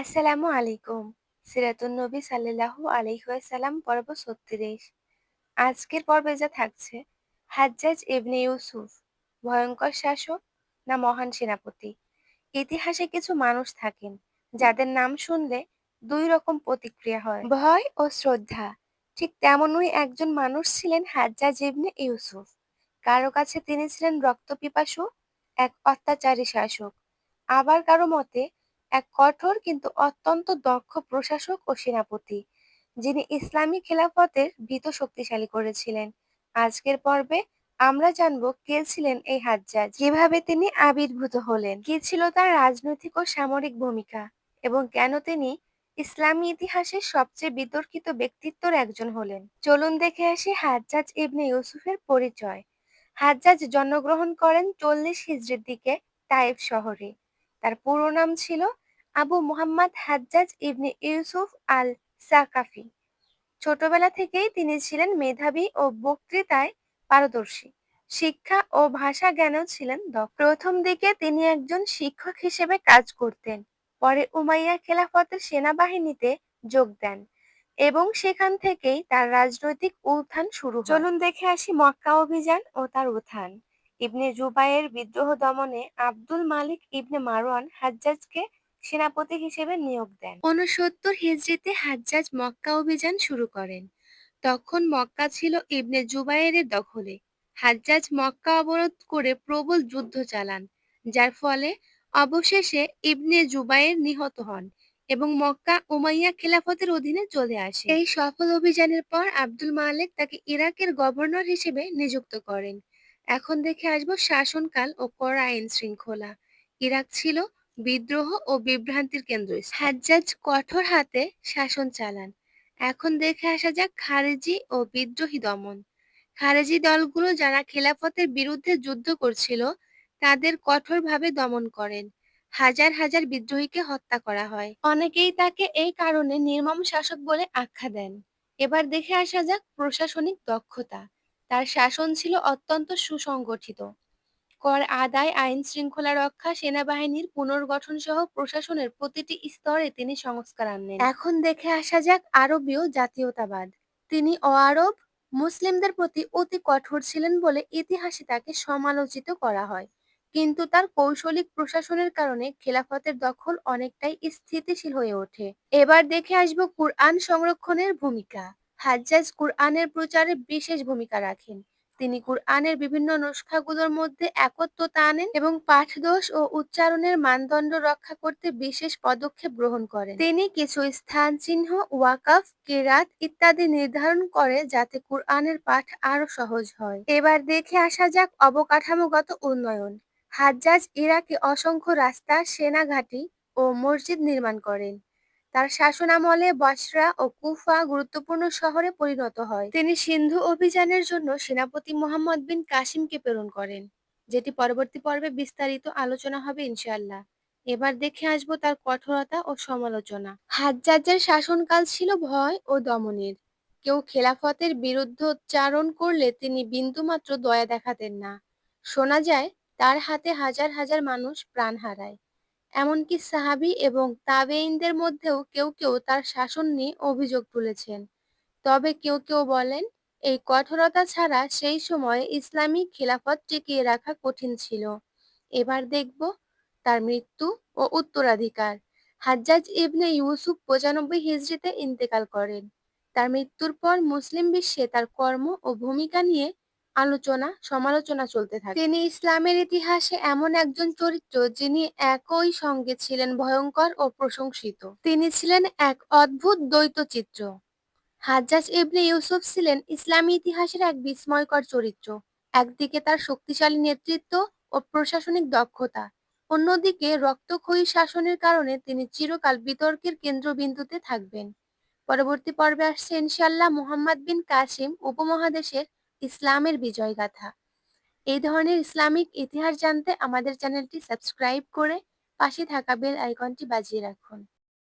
আসসালামু আলাইকুম। সিরাতুন নবী সাল্লাল্লাহু আলাইহি ওয়াসাল্লাম, পর্ব ছত্রিশ। আজকের পর্বে যা থাকছে, হাজ্জাজ ইবনে ইউসুফ, ভয়ঙ্কর শাসক না মহান সেনাপতি? ইতিহাসে কিছু মানুষ থাকেন, যাদের নাম শুনলে দুই রকম প্রতিক্রিয়া হয়। ভয় ও শ্রদ্ধা, ঠিক তেমনই একজন মানুষ ছিলেন হাজ্জাজ ইবনে ইউসুফ। কারও কাছে তিনি ছিলেন রক্তপিপাসু, এক অত্যাচারী শাসক। আবার কারও মতে এক কঠোর কিন্তু অত্যন্ত দক্ষ প্রশাসক ও সেনাপতি, যিনি ইসলামী খেলাফতের ভীত শক্তিশালী করেছিলেন। আজকের পর্বে আমরা জানব কে ছিলেন এই হাজ্জাজ, কীভাবে তিনি আবির্ভূত হলেন, কি ছিল তার রাজনৈতিক ও সামরিক ভূমিকা, এবং কেন তিনি ইসলামী ইতিহাসের সবচেয়ে বিতর্কিত ব্যক্তিত্বর একজন হলেন। চলুন দেখে আসি হাজ্জাজ ইবনে ইউসুফের পরিচয়। হাজ্জাজ জন্মগ্রহণ করেন চল্লিশ হিজড়ির দিকে তাইফ শহরে। তার পুরো নাম ছিল আবু মুহাম্মদ হাজ্জাজ ইবনে ইউসুফ আল সাকাফি ছোটবেলা থেকেই তিনি ছিলেন মেধাবী ও বক্তৃতায় পারদর্শী। শিক্ষা ও ভাষা জ্ঞানেও ছিলেন প্রথম দিকে তিনি একজন শিক্ষক হিসেবে কাজ করতেন। পরে উমাইয়া খেলাফতের সেনাবাহিনীতে যোগ দেন এবং সেখান থেকেই তার রাজনৈতিক উত্থান শুরু চলুন দেখে আসি মক্কা অভিযান ও তার উত্থান। ইবনে জুবাইয়ের বিদ্রোহ দমনে আব্দুল মালিক ইবনে মারওয়ান হাজ্জাজকে সেনাপতি হিসেবে নিয়োগ দেন। ঊনসত্তর হিজড়িতে হাজ্জাজ মক্কা অভিযান শুরু করেন। তখন মক্কা ছিল ইবনে জুবাইরের দখলে। হাজ্জাজ মক্কা অবরোধ করে প্রবল যুদ্ধ চালান, যার ফলে অবশেষে ইবনে জুবাইর নিহত হন এবং মক্কা উমাইয়া খেলাফতের অধীনে চলে আসে। এই সফল অভিযানের পর আব্দুল মালিক তাকে ইরাকের গভর্নর হিসেবে নিযুক্ত করেন। এখন দেখে আসব শাসনকাল ও কড়া আইন শৃঙ্খলা। ইরাক ছিল বিদ্রোহ ও বিভ্রান্তির কেন্দ্র হাজ্জাজ কঠোর হাতে শাসন চালান। এখন দেখে আসা যাক খারেজি ও বিদ্রোহী দমন। খারেজি দলগুলো যারা খেলাফতের বিরুদ্ধে যুদ্ধ করছিল, তাদের কঠোরভাবে দমন করেন। হাজার হাজার বিদ্রোহীকে হত্যা করা হয়। অনেকেই তাকে এই কারণে নির্মম শাসক বলে আখ্যা দেন। এবার দেখে আসা যাক প্রশাসনিক দক্ষতা। তার শাসন ছিল অত্যন্ত সুসংগঠিত। কর আদায়, আইন শৃঙ্খলা রক্ষা, সেনাবাহিনীর পুনর্গঠন সহ প্রশাসনের প্রতিটি স্তরে তিনি সংস্কার আনেন। এখন দেখে আসা যাক আরবীয় জাতীয়তাবাদ। তিনি অআরব মুসলিমদের প্রতি অতি কঠোর ছিলেন বলে ইতিহাসে তাকে সমালোচিত করা হয়। কিন্তু তার কৌশলিক প্রশাসনের কারণে খেলাফতের দখল অনেকটাই স্থিতিশীল হয়ে ওঠে। এবার দেখে আসব কুরআন সংরক্ষণের ভূমিকা। হাজ্জাজ কুরআনের প্রচারে বিশেষ ভূমিকা রাখেন। তিনি কুরআনের বিভিন্ন নুসখাগুলোর মধ্যে একত্বতা আনেন এবং পাঠদোষ ও উচ্চারণের মানদণ্ড রক্ষা করতে বিশেষ পদক্ষেপ গ্রহণ করেন। তিনি কিছু স্থান, চিহ্ন, ওয়াকাফ, কেরাত ইত্যাদি নির্ধারণ করে যাতে কুরআনের পাঠ আরও সহজ হয়। এবার দেখে আসা যাক অবকাঠামোগত উন্নয়ন। হাজ্জাজ ইরাকে অসংখ্য রাস্তা, সেনাঘাঁটি ও মসজিদ নির্মাণ করেন। তার শাসনামলে বসরা ও কুফা গুরুত্বপূর্ণ শহরে পরিণত হয়। তিনি সিন্ধু অভিযানের জন্য সেনাপতি মোহাম্মদ বিন কাসিমকে প্রেরণ করেন, যেটি পরবর্তী পর্বে বিস্তারিত আলোচনা হবে ইনশাল্লাহ এবার দেখে আসব তার কঠোরতা ও সমালোচনা। হাজ্জাজের শাসনকাল ছিল ভয় ও দমনের। কেউ খেলাফতের বিরুদ্ধ উচ্চারণ করলে তিনি বিন্দুমাত্র দয়া দেখাতেন না। শোনা যায়, তার হাতে হাজার হাজার মানুষ প্রাণ হারায়। এমনকি সাহাবি এবং তাবেইনদের মধ্যেও কেউ কেউ তার শাসন নিয়ে অভিযোগ তুলেছেন। তবে কেউ কেউ বলেন, এই কঠোরতা ছাড়া সেই সময়ে ইসলামী খিলাফত টিকিয়ে রাখা কঠিন ছিল। এবার দেখব তার মৃত্যু ও উত্তরাধিকার। হাজ্জাজ ইবনে ইউসুফ পঁচানব্বই হিজড়িতে ইন্তেকাল করেন। তার মৃত্যুর পর মুসলিম বিশ্বে তার কর্ম ও ভূমিকা নিয়ে আলোচনা, সমালোচনা চলতে থাকে। তিনি ইসলামের ইতিহাসে এমন একজন চরিত্র যিনি একই সঙ্গে ছিলেন ভয়ঙ্কর ও প্রশংসিত। তিনি ছিলেন এক অদ্ভুত দ্বৈত চিত্র। হাজ্জাজ ইবনে ইউসুফ ছিলেন ইসলামী ইতিহাসের এক বিস্ময়কর চরিত্র। একদিকে তার শক্তিশালী নেতৃত্ব ও প্রশাসনিক দক্ষতা, অন্যদিকে রক্তক্ষয়ী শাসনের কারণে তিনি চিরকাল বিতর্কের কেন্দ্রবিন্দুতে থাকবেন। পরবর্তী পর্বে আসছে ইনশাল্লাহ মুহাম্মদ বিন কাসিম উপমহাদেশের ইসলামের বিজয়গাথা এই ধরনের ইসলামিক ইতিহাস জানতে আমাদের চ্যানেলটি সাবস্ক্রাইব করে পাশে থাকা বেল আইকনটি বাজিয়ে রাখুন।